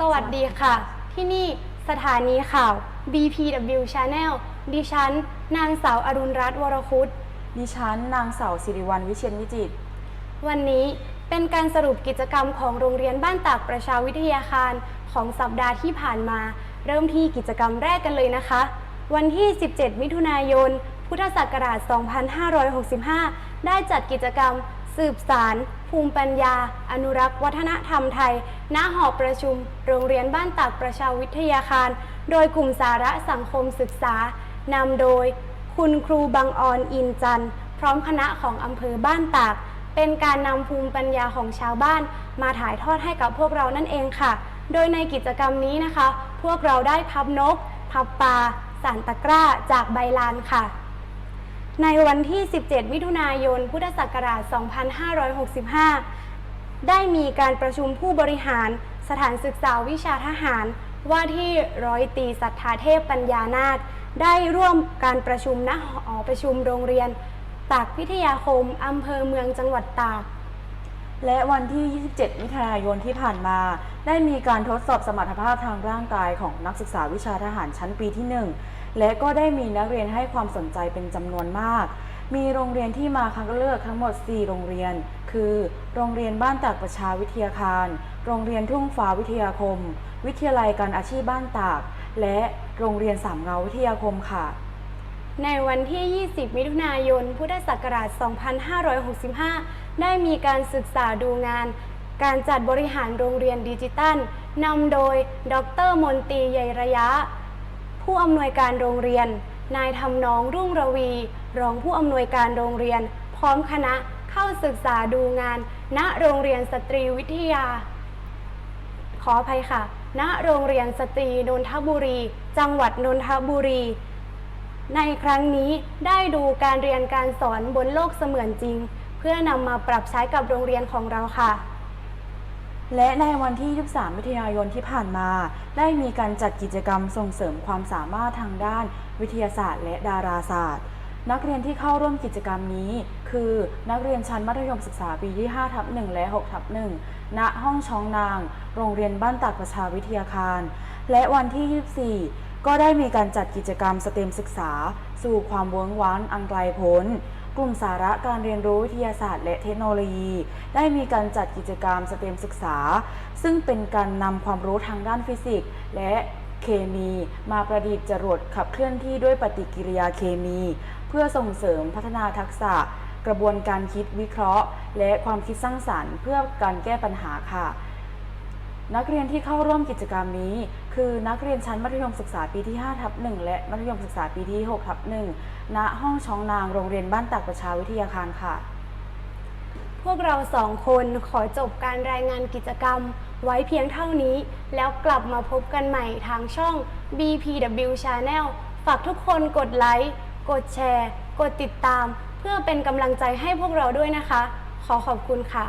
สวัสดีค่ะ ที่นี่สถานีข่าว BPW Channel ดิฉัน นางสาวอรุณรัตน์วรคุตดิฉันนางสาวสิริวัลวิเชียนวิจิตรวันนี้เป็นการสรุปกิจกรรมของโรงเรียนบ้านตากประชาวิทยาคารของสัปดาห์ที่ผ่านมา เริ่มที่กิจกรรมแรกกันเลยนะคะ วันที่ 17 มิถุนายน พุทธศักราช 2565 ได้จัดกิจกรรม สืบสารภูมิปัญญา อนุรักษ์วัฒนธรรมไทย ณ หอประชุม โรงเรียนบ้านตากประชาวิทยาคาร โดยกลุ่มสาระสังคมศึกษานำโดย คุณครูบังออนอินจันทร์ พร้อมคณะของอำเภอบ้านตาก เป็นการนำภูมิปัญญาของชาวบ้าน มาถ่ายทอดให้กับพวกเรานั่นเองค่ะ โดยในกิจกรรมนี้นะคะ พวกเราได้พับนก พับปลาสารตะกร้าจากใบลานค่ะ ในวันที่ 17 มิถุนายน พุทธศักราช 2565 ได้มีการประชุมผู้บริหารสถานศึกษาวิชาทหาร ว่าที่ร้อยตีสัทธาเทพปัญญานาคได้ร่วมการประชุมณหอประชุมโรงเรียน ตากพิทยาคม อำเภอเมืองจังหวัดตาก และวันที่ 27 มิถุนายนที่ผ่านมา ได้มีการทดสอบสมรรถภาพทางร่างกายของนักศึกษาวิชาทหารชั้นปีที่ 1 และก็ได้มีนักเรียนให้ความสนใจเป็นจำนวนมาก มีโรงเรียนที่มาคัดเลือกทั้งหมด 4 โรงเรียน คือ โรงเรียนบ้านตากประชาวิทยาคาร โรงเรียนทุ่งฟ้าวิทยาคม วิทยาลัยการอาชีพบ้านตาก และโรงเรียนสามเงาวิทยาคมค่ะ ในวันที่ 20 มิถุนายน พุทธศักราช 2565 ได้มีการศึกษาดูงาน การจัดบริหารโรงเรียนดิจิตัลนำโดย ดรมนตรีใยระยะ ผู้อำนวยการโรงเรียน นายทำนองรุ่งระวี รองผู้อำนวยการโรงเรียน พร้อมคณะเข้าศึกษาดูงาน ณโรงเรียนสตรีวิทยา ขออภัยค่ะ ณโรงเรียนสตรีนนทบุรี จังหวัดนนทบุรี ในครั้งนี้ได้ดูการเรียนการสอนบนโลกเสมือนจริง เพื่อนำมาปรับใช้กับโรงเรียนของเราค่ะ และในวันที่ 23 มิถุนายนที่ผ่านมา ได้มีการจัดกิจกรรมส่งเสริมความสามารถทางด้าน วิทยาศาสตร์ และดาราศาสตร์ นักเรียนที่เข้าร่วมกิจกรรมนี้ คือนักเรียนชั้นมัธยมศึกษาปีที่5ทับ1และ6ทับ1ณห้องช้องนาง โรงเรียนบ้านตากประชาวิทยาคาร และวันที่ 24 ก็ได้มีการจัดกิจกรรมสเต็มศึกษา สู่ความเวิ้งว้างอันไกลพ้น กลุ่มสาระการเรียนรู้วิทยาศาสตร์และเทคโนโลยี ได้มีการจัดกิจกรรมสเต็มศึกษา ซึ่งเป็นการนำความรู้ทางด้านฟิสิกส์ และเคมีมาประดิษฐ์จรวดขับเคลื่อนที่ด้วยปฏิกิริยาเคมี เพื่อส่งเสริมพัฒนาทักษะ กระบวนการคิดวิเคราะห์ และความคิดสร้างสรรค์ เพื่อการแก้ปัญหาค่ะ นักเรียนที่เข้าร่วมกิจกรรมนี้ คือนักเรียนชั้นมัธยมศึกษาปีที่5ทับ1และมัธยมศึกษาปีที่6ทับ1ณห้องช้องนางโรงเรียนบ้านตากประชาวิทยาคารค่ะ พวกเราสองคนขอจบการรายงานกิจกรรมไว้เพียงเท่านี้ แล้วกลับมาพบกันใหม่ทางช่อง BPW Channel ฝากทุกคนกดไลค์ กดแชร์ กดติดตาม เพื่อเป็นกำลังใจให้พวกเราด้วยนะคะ ขอขอบคุณค่ะ